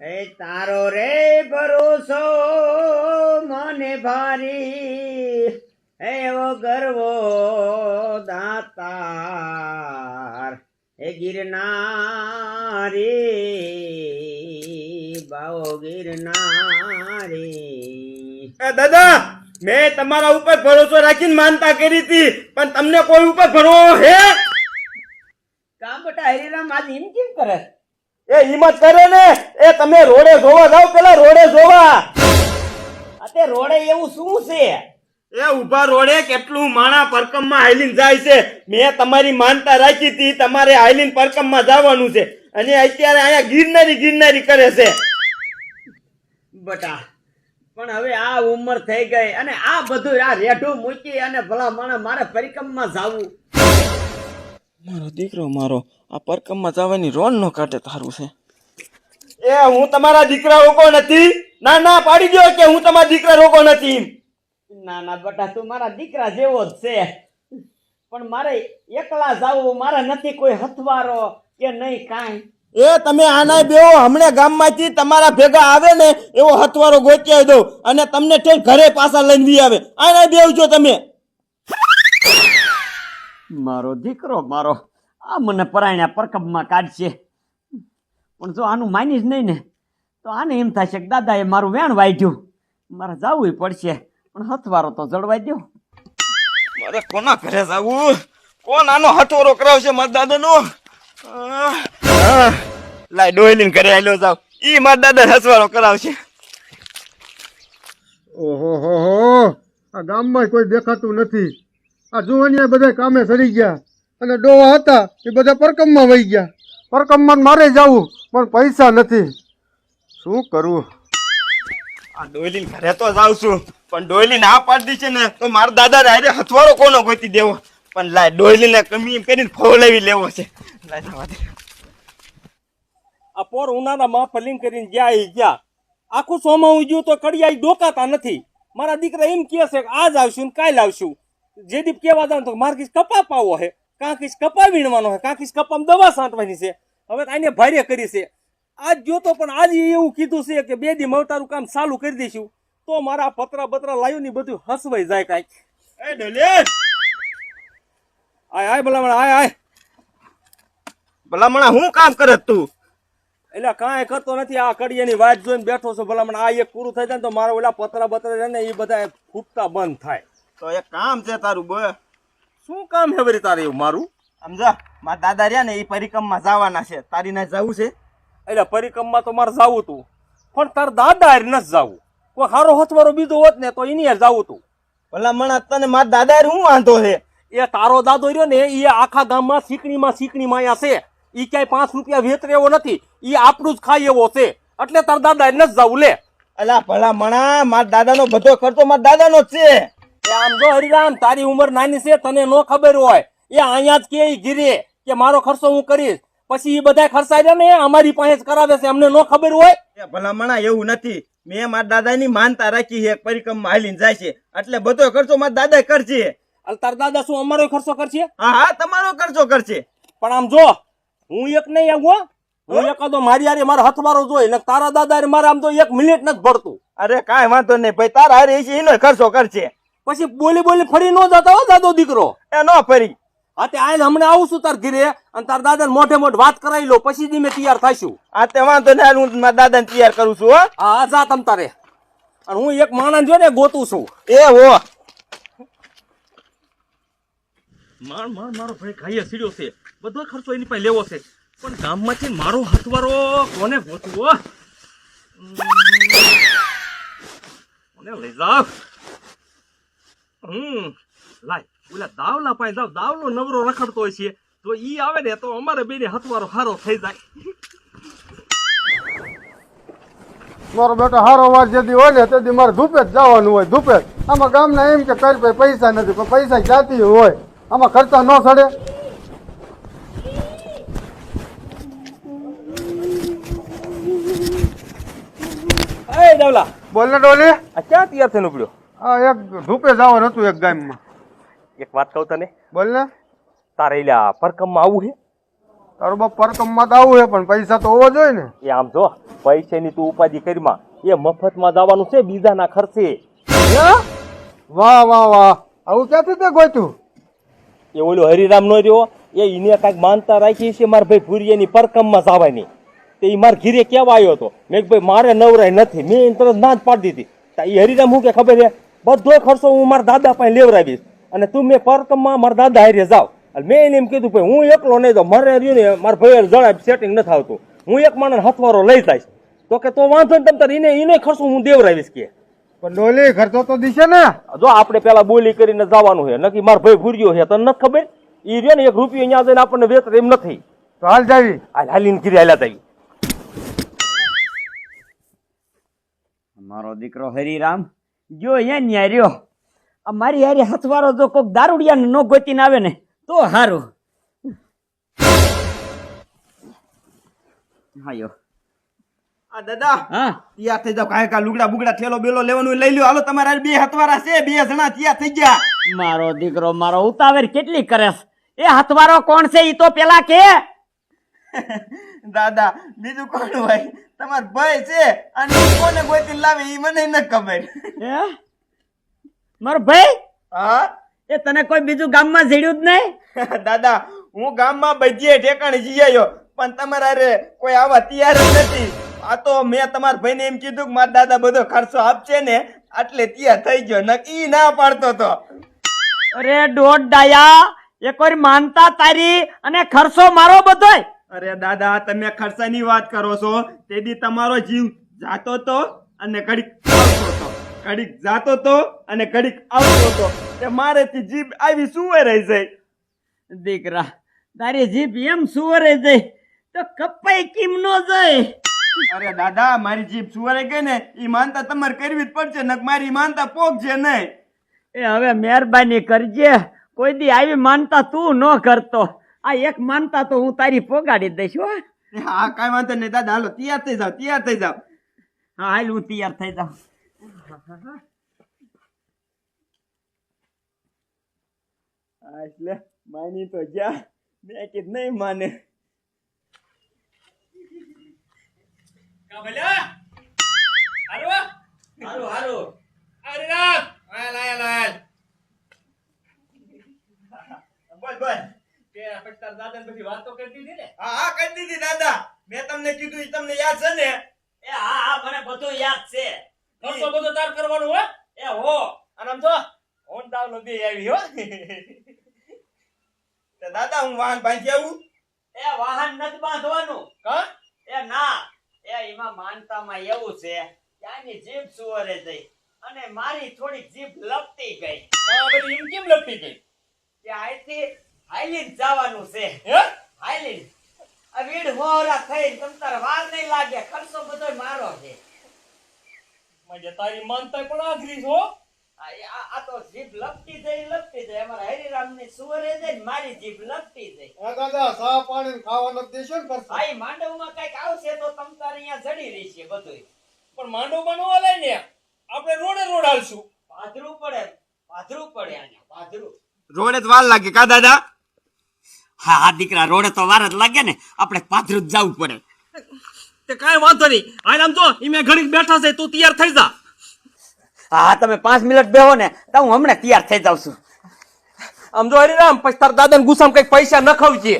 એ તારો રે ભરોસો મને ભારી. એવો ગરવો દાતાર. એ ગિરનારી બાઓ ગિરનારી. દાદા મેં તમારા ઉપર ભરોસો રાખીને માનતા કરી હતી પણ તમને કોઈ ઉપર ભરોસો હે? કામ બટા હરિરામ આજ એમ કેમ કરે? એ હિંમત કરે ને? એ તમે રોડે જોવા જાઓ પેલા રોડે જોવા. અતે રોડે એવું શું છે? એ ઊભા રોડે કેટલું માણા પરકમમાં હાઈલીન જાય છે. મેં તમારી માનતા રાખી હતી તમારે હાઈલીન પરકમમાં જવાનું છે. અને અત્યારે અહીંયા ગિરનારી ગિરનારી કરે છે. બટા પણ હવે આ ઉંમર થઈ ગઈ અને આ બધું આ રેઢું મૂકી અને ભલા માણસ મારે પરિક્રમમાં જાવું. દીકરો મારો. આ પરકમમાં જવાની રોન નો કાઢે તારું છે. એ હું તમારા દીકરા રોકો નથી? ના ના પાડી દો કે હું તમારા દીકરા રોકો નથી ના ના બટા તું મારા દીકરા જેવો જ છે. પણ મારે એકલા જાવું મારે નથી કોઈ હથવારો કે નહીં કાંઈ. એ તમે આના બેવો હમણાં ગામમાંથી તમારા ભેગા આવે ને એવો હથવારો ગોચ્યા દો અને તમને ઠેર ઘરે પાછા લઈને વી આવે. આના બેવજો તમે. મારો દીકરો મારો. આ મને પરાયણા પરકબમાં કાઢશે. પણ જો આનું માનીશ નહીં ને તો આને એમ થશે કે દાદાએ મારું વેણ વાઢ્યું. મારે જવું પડશે પણ હથવારો તો જળવાઈ દો મારે કોના ઘરે જવું? કોણ આનો હથવારો કરાવશે મારા દાદાનો? લાય ડોયલીન ઘરે આવેલો જાવ. ઈ મારા દાદા હથવારો કરાવશે. ઓહો હો હો. આ ગામમાં કોઈ દેખાતું નથી. આ જુવાનિયા બધા કામે સરી ગયા. અને ડોવા હતા એ બધા પરકમમાં વહી ગયા. પરકમમાં મારે જવું પણ પૈસા નથી. શું કરું? આ ડોયલી ઘરે તો જાઉં છું પણ ડોયલી આ પાડી છે ને તો મારા દાદા હારે હથવારો કોનો ગોતી દેવો? પણ લાય ડોયલીને કમી કરીને ફોલાવી લેવો છે. લાય જવા દે. આ પોર ઉનાના માં ફલિંગ કરીને ગયા ગયા. આખું સોમાં ઉજ્યું તો કડિયા ડોકાતા નથી. મારા દીકરા એમ કહે છે કે આજ આવશું ને કાલ આવશું. જે દીપ કેવા જાવ તો મારે કપા પાવો હે. કાં કીસ કપા વીણવાનો છે કાં કીસ કપામાં દવા છાંટવાની છે. હવે આને ભારે કરી છે. આજ જોતો પણ આજે એવું કીધું છે કે બે દી મવતારું કામ ચાલુ કરી દઈશું. તો મારા પતરા બતરા લાવ્યું ને બધું હસવાઈ જાય કાંઈક. એ ડોયલીન આય આય ભલામણ આય આય. ભલામણા હું કામ કરે તું? એટલે કાંઈ કરતો નથી આ કડિયાની વાત જોઈને બેઠો છો ભલામણ. આ એક પૂરું થઈ જાય તો મારા ઓલા પતરા બતરા ને એ બધા ફૂટતા બંધ થાય. તો એક કામ છે તારું બોય શું કામ હે વરી તારે એવું મારું? સમજા મારા દાદા રહ્યા ને એ પરિક્રમમાં જવાના છે. તારી ના જવું છે? એટલે પરિક્રમમાં તો મારે જાવું તું. પણ તાર દાદા હારે નથી જાવું. કોઈ હારો હથવારો બીજો હોત ને તો એની હારે જાવું તું. ભલામણા તને મારા દાદા શું વાંધો છે? એ તારો દાદો રહ્યો ને એ આખા ગામમાં સીકણીમાં સીકણી માયા છે. એ ક્યાંય પાંચ રૂપિયા વેતરે એવો નથી. એ આપણું જ ખાય એવો છે. એટલે તાર દાદા હારે નથી જાવું લે. અલા ભલામણા મારા દાદાનો બધો ખર્ચો મારા દાદાનો જ છે. આમ જો હરિરામ તારી ઉંમર નાની છે તને નો ખબર હોય. એ અહીંયા જ કે ગીરે કે મારો ખર્ચો હું કરીશ. પછી એ બધા ખર્ચા ને અમારી પાસે જ કરાવે છે અમને નો ખબર હોય. ભલામણા એવું નથી. મેં મારા દાદાની માનતા રાખી છે પરિક્રમમાં હાલીને જાય છે. એટલે બધો ખર્ચો મારા દાદા કરશે તારા દાદા શું અમારો ખર્ચો કરશે? હા હા તમારો ખર્ચો કરશે. પણ આમ જો હું એક નહીં આવું હો. એકાદો મારી હારે મારો હથવારો જોઈ ને તારા દાદા મારે આમ તો એક મિનિટ નથી ભરતું. અરે કાંઈ વાંધો નહીં ભાઈ તારા હારે એનો ખર્ચો કરશે પછી બોલી બોલી ફરી ન જતા હો દાદો દીકરો. એ નો ફરી. હા તે આયલ હમણાં આવું છું તાર ઘીરે અને તાર દાદા મોઢે મોઢ વાત કરાવી લો પછી જ મેં તૈયાર થઈશું આ તે વાંધો ને હું મારા દાદાને તૈયાર કરું છું હો. હા હા જા તમ તારે. અને હું એક માણસ જો ને ગોતું છું. એ હો. માર માર મારો ભાઈ ખાઈ સીડ્યો છે. બધો ખર્ચો એની પાસે લેવો છે. પણ ગામમાંથી મારો હાથવારો કોને ગોતવો? કોને લઈ જાવ? હમ. લાય ઓલા દાવલા પાસે જાવ દાવલો નવરો રખડતો હોય છે. તો ઈ આવે ને તો અમારે બેને હથવારો હારો થઈ જાય. મારો બેટો હારો વાર જેથી હોય ને તેથી મારે ધૂપે જ જવાનું હોય ધૂપે જ. આમાં ગામના એમ કે કરી ભાઈ પૈસા નથી પણ પૈસા ક્યાંથી હોય. આમાં ખર્ચા ન સડે. એ દાવલા. બોલ ને ડોલી. આ ક્યાં તૈયાર થઈને ઉપડ્યો? આ એક ધૂપે જવાનું હતું એક ગામમાં. એક વાત કહું તને? બોલ ને. તારે એલા પરકમમાં આવું છે? તારો બાપ પરકમમાં તો આવું છે પણ પૈસા તો હોવો જોઈએ ને. એ આમ જો પૈસાની તું ઉપાધિ કરીમાં એ મફતમાં જવાનું છે બીજાના ખર્ચે. હે? વાહ વાહ વાહ. આવું ક્યાંથી તે ગોતું એ ઓલો હરિરામ નો રહ્યો એ એને કાંઈક માનતા રાખી છે મારા ભાઈ ભૂરિયાની પરકમમાં જવાની. તે એ મારા ઘીરે કેવા આવ્યો હતો? મેં ભાઈ મારે નવરાય નથી મેં તરત ના જ પાડી દીધી. તા એ હરિરામ હું કે ખબર છે? બધો ખર્ચો હું મારા દાદા પાસે લેવડાવીશ. અને તું મેં પરકમમાં મારા દાદા હારે જાવ. અને મેં એને એમ કીધું ભાઈ હું એકલો નહીં તો મારે રહ્યું ને મારા ભાઈ જણાય સેટિંગ નથી આવતું. હું એક માણસ હથવારો લઈ જઈશ. તો કે તો વાંધો ને તમ તારે એને એનો ખર્ચો હું દેવડાવીશ કે. પણ ડોલી ખર્ચો તો દિશે ને. જો આપણે પેલા બોલી કરીને જવાનું છે. નક્કી મારો ભાઈ ભૂર્યો છે. તને નથી ખબર? એ રહ્યો ને એક રૂપિયો અહીંયા જઈને આપણને વેતર એમ નથી. તો હાલ જાવી. હાલ હાલીને કીધી હાલ્યા જાવી. મારો દીકરો હરિરામ. જો અહીંયા ન્યા રહ્યો. આ મારી હારે હથવારો જો કોઈક દારૂડિયાને ન ગોતીને આવે ને તો સારું હાયો આ દાદા હા? તૈયાર થઈ જાવ કાંઈ કા લુગડા બુગડા થેલો બેલો લેવાનું લઈ લ્યો. હાલો તમારા બે હથવારા છે બે જણા તૈયાર થઈ ગયા. મારો દીકરો મારો ઉતાવેર કેટલી કરે એ હથવારો કોણ છે? એ તો પેલા કે. દાદા બીજું કોણ હોય? તમાર ભાઈ છે? અને કોને ગોતી લાવે એ મને ન ખબર. મારો ભાઈ? હા? એ તને કોઈ બીજું ગામમાં જીડ્યું જ નહીં? દાદા હું ગામમાં બજીએ ઠેકાણે જઈ આવ્યો પણ તમારા રે કોઈ આવા તૈયાર જ નથી. આ તો મેં તમારા ભાઈને એમ કીધું કે મારા દાદા બધો ખર્ચો આપશે ને એટલે તૈયાર થઈ ગયો ન ઈ ના પાડતો તો. અરે દોઢ ડાયા એક વાર માનતા તારી અને ખર્ચો મારો બધોય. અરે દાદા, તમે ખર્ચાની વાત કરો છો. તેથી તમારો જીવ જાતો તો અને ઘડીક આવતો ઘડીક જાતો તો અને ઘડીક આવતો તો. તે મારેથી જીભ આવી સુવે રહી જાય દીકરા, તારી જીભ એમ સુવે રહી જાય તો કપાઈ કેમ નો જાય? અરે દાદા, મારી જીભ સુવરે ગઈ ને એ માનતા તમારે કરવી જ પડશે નક મારી માનતા છે નહીં. એ હવે મહેરબાની કરજે. કોઈ દી આવી માનતા તું ન કરતો. આ એક માનતા તો હું તારી પોગાડી દઈશ હો. હા કાંઈ વાંધો નહીં દાદા હાલો તૈયાર થઈ જાવ તૈયાર થઈ જાવ હા હાલ હું તૈયાર થઈ જાઉં. એટલે માની તો જ્યાં મેં કીધું નહીં માને. હારું હારું બોલ બોલ હા હા કરી દીધી દાદા મેં તમને કીધું ઈ તમને યાદ છે ને? એ હા હા મને બધું યાદ છે. ખર્ચો બધો તાર કરવાનો હો એ હો. અને આમ જો હોન દાવ નો બે આવી હો. તો દાદા હું વાહન બાંધી આવું? એ વાહન નથી બાંધવાનું. ક એ ના એ એમાં માનતામાં એવું છે આની જીભ સુવરે જઈ અને મારી થોડી જીભ લપટી ગઈ. હા બધી એમ કેમ લપટી ગઈ? કે અહીંથી હાઈલીન જવાનું છે. હે? હાઈલીન. આ વીડ મોહરા થઈ તમ તાર વાર નહીં લાગે ખર્ચો બધો મારો છે. મજે તારી માનતા પણ આઘરી છો આ આ- આ તો જીભ લપટી જાય લપટી જાય. અમારા હરિરામની સુવરે જાય ને મારી જીભ લપટી જાય. હા દાદા સા પાણી ખાવા ખાવાનું જ દેશો ને ખર્ચો? ભાઈ માંડવમાં કંઈક આવશે તો તમ તાર અહીંયા જડી છે બધું પણ માંડો બનવો લઈ ને. આપણે રોડે રોડ હાલશું. પાધરું પડે પાધરું પડે અહીંયા પાથરું રોડે જ વાર લાગે કા દાદા? હા હા દીકરા રોડે તો વાર જ લાગે ને. આપણે પાથરું જ જવું પડે. તે કાંઈ વાંધો નહીં. આરામ આમ તો ઈ ઘડીક બેઠા છે તું તૈયાર થઈ જા. હા હા તમે પાંચ મિનિટ બેહો ને તો હું હમણાં તૈયાર થઈ જાઉં છું. આમ જો હરિરામ પછી તાર દાદા ગુસામ કંઈક પૈસા ન ખાવજે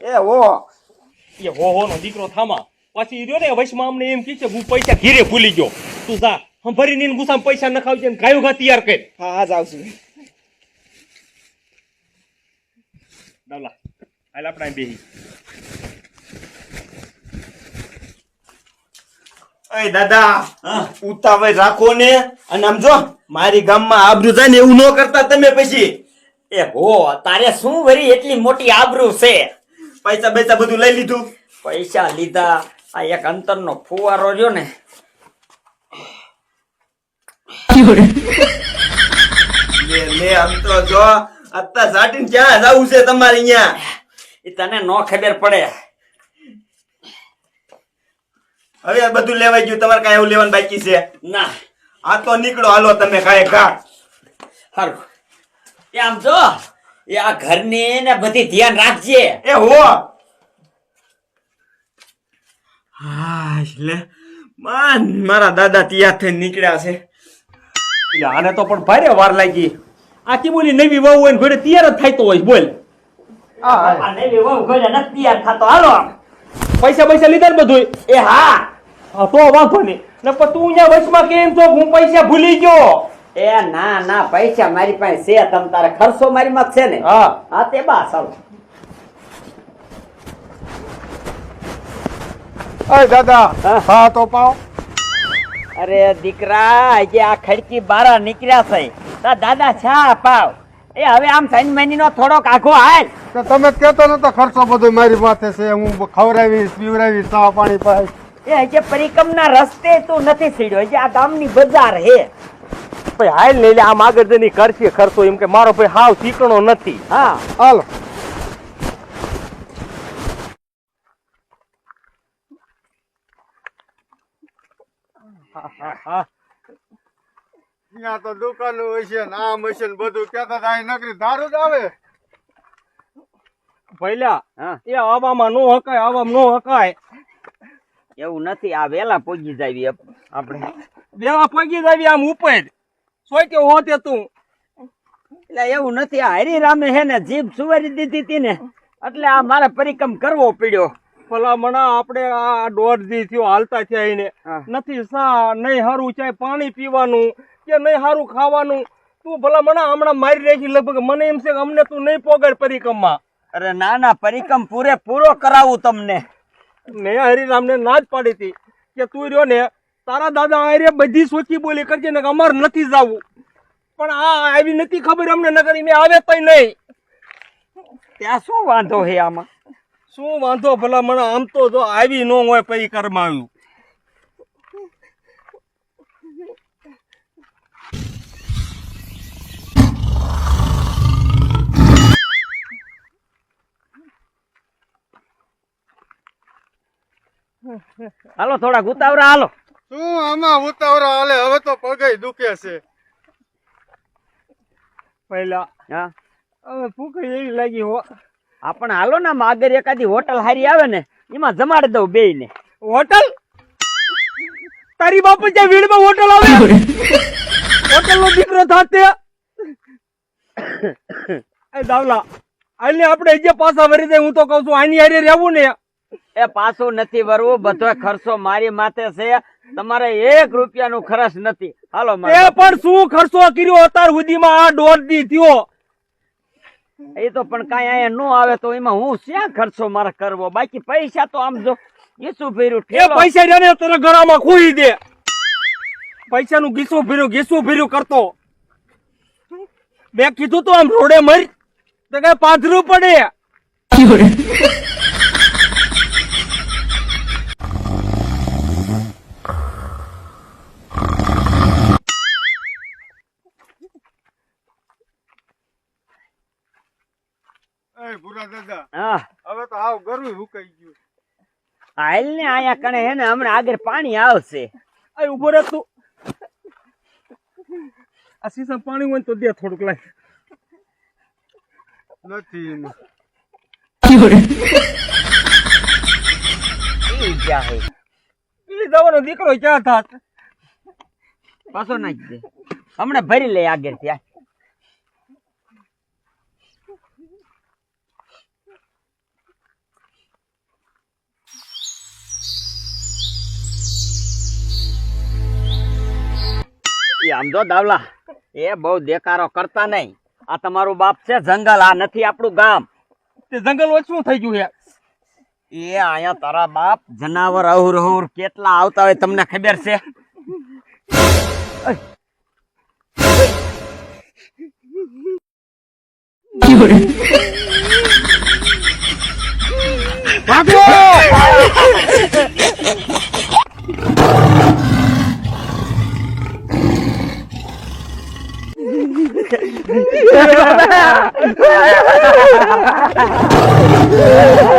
એ હો. એ હો હો નો દીકરો થામા. પછી ઈ રહ્યો ને વૈશમાં અમને એમ કહે છે હું પૈસા ઘીરે ભૂલી ગયો. તું જા હું ભરી નીન ગુસામ પૈસા ન ખાવજે ને ગાયો ઘા તૈયાર કર. હા હા જાવ છું. દાવલા હાલ આપણે બેહી અય દાદા ઉતાવળ રાખો ને. અને આમ જો મારી ગામમાં આબરૂ થાય ને એવું ન કરતા તમે પછી. એ હો તારે શું વરી એટલી મોટી આબરૂ છે? પૈસા પૈસા બધું લઈ લીધું. પૈસા લીધા. આ એક અંતરનો ફુવારો રહ્યો ને. લે લે આમ તો જો અત્યાર સાટીને ક્યાં જવું છે તમારે અહીંયા? એ તને નો ખબર પડે. હવે આ બધું લેવાઈ ગયું. તમારે કાંઈ એવું લેવાનું બાકી છે? ના. આ તો નીકળો. હાલો તમે કાંઈ ઘા સારું એ આમ જો એ આ ઘરની ને બધી ધ્યાન રાખજે. એ હો. હા એટલે માન મારા દાદા ત્યાં થઈને નીકળ્યા છે. આને તો પણ ભારે વાર લાગી. આખી બોલી નવી વહુ હોય ને ઘોડે તૈયાર જ થાય તો હોય બોલ. ઘોડે તૈયાર થતો. હાલો. પૈસા પૈસા લીધા ને બધું એ હા. હા તો વાંધો નહીં. ને પણ તું અહીંયા વચમાં કેમ છો? હું પૈસા ભૂલી ગયો. એ ના ના પૈસા મારી પાસે છે. તમ તારે ખર્ચો મારી માં છે ને? હા. હા તે બા હાલો. અરે દાદા. હા. હા તો પાવ. અરે દીકરા જે આ ખડકી બારા નીકળ્યા છે. દાદા છા પાવ. એ હવે આમ સાઈન મહિની નો થોડોક આખો હાલ. તો તમે કહેતો કહેતો નતો ખર્ચો બધો મારી માથે છે હું ખવડાવીશ પીવડાવીશ ચા પાણી પાય. એ હજે પરિક્રમના રસ્તે તું નથી સીડ્યો હજે આ ગામની બજાર હે. ભાઈ હાલ લઈ લે આમ આગળ જઈને કરશે ખર્ચો એમ કે મારો ભાઈ હાવ ચીકણો નથી. હા. હાલો. ત્યાં તો દુકાનો હશે ને આમ હશે ને બધું કહેતા તો નકરી દારૂ જ આવે. પહેલા હા. એ આવામાં નો હકાય આવામાં નો હકાય. એવું નથી આ વેલા પોગી જાવી આપણે. દેવા પોગી જાવી આમ ઉપર. સોય હોતે તું. એટલે એવું નથી આ હરિરામે હે ને જીભ સુવારી દીધી હતી ને એટલે આ મારે પરિક્રમ કરવો પડ્યો. ભલા મણા આપણે આ દોઢ દી થયો હાલતા થયા એને. નથી સા નહીં હારું ચાય પાણી પીવાનું કે નહીં હારું ખાવાનું. તું ભલા મણા હમણાં મારી રાખી લગભગ મને એમ છે કે અમને તું નહીં પોગાડ પરિક્રમમાં. અરે ના ના પરિક્રમ પૂરે પૂરો કરાવું તમને. મેં હરિરામને ના જ પાડી હતી કે તું રહ્યો ને તારા દાદા આરે બધી સોચી બોલી કરજે ને અમારે નથી જવું. પણ આ આવી નથી ખબર અમને નગર મેં આવે તઈ નહીં. ત્યાં શું વાંધો હે આમાં? શું વાંધો ભલા મને આમ તો જો આવી ન હોય પરિક્રમા આવ્યું. હાલો થોડા ઉતાવરા હાલો. શું આમાં ઉતાવરા હાલે? હવે તો પગે દુખે છે. પહેલા. હા. હવે ભૂખ એવી લાગી હો. આપણ હાલો ને માગર એકાદી હોટલ હારી આવે ને એમાં જમાડી દઉં બે ને હોટલ? તારી બાપુ જે વીડમાં હોટલ આવે? હોટલ નો દીકરો થાતે? એ દાવલા આને આપણે જે પાછા વરી જાય હું તો કઉ છું આની હારે રહેવું ને. એ પાછું નથી ભરવું બધો ખર્ચો મારી માથે છે. તમારે એક રૂપિયાનું ખર્ચ નથી. હાલો એ પણ શું ખર્ચો કર્યો અત્યાર સુધીમાં? આ દોઢ દી થયો. એ તો પણ કાંઈ અહીંયા નો આવે તો એમાં હું શ્યાં ખર્ચો મારે કરવો? બાકી પૈસા તો આમ જો ઈસુ ફેર્યું એ પૈસા રહ્યા તને ગળામાં ખોઈ દે. પૈસાનું ગીસું ફેર્યું ગીસું ફેર્યું કરતો. મેં કીધું તો આમ રોડે મરી. તો કઈ પાથરું પડે. એ ભૂરા દાદા હા. હવે તો આવ ગરુ હુકાઈ ગયું. હાલ ને અહીંયા કણે હે ને હમણાં આગળ પાણી આવશે. આ ઊભો રહે તું. આ સીસા પાણી હોય તો દે થોડુંક લાય. નથી દવાનો દીકરો ક્યાં થાત? પાછો નાખી દે. હમણાં ભરી લે આગળ ત્યાં સમજો દાવલા એ બહુ દેકારો કરતા નહીં. આ તમારું બાપ છે જંગલ આ નથી આપણું ગામ. તે જંગલ ઓછું થઈ ગયું છે? એ અહીંયા તારા બાપ જનાવર અહુર અહુર કેટલા આવતા હોય તમને ખબર છે? ભાગો! Yeah.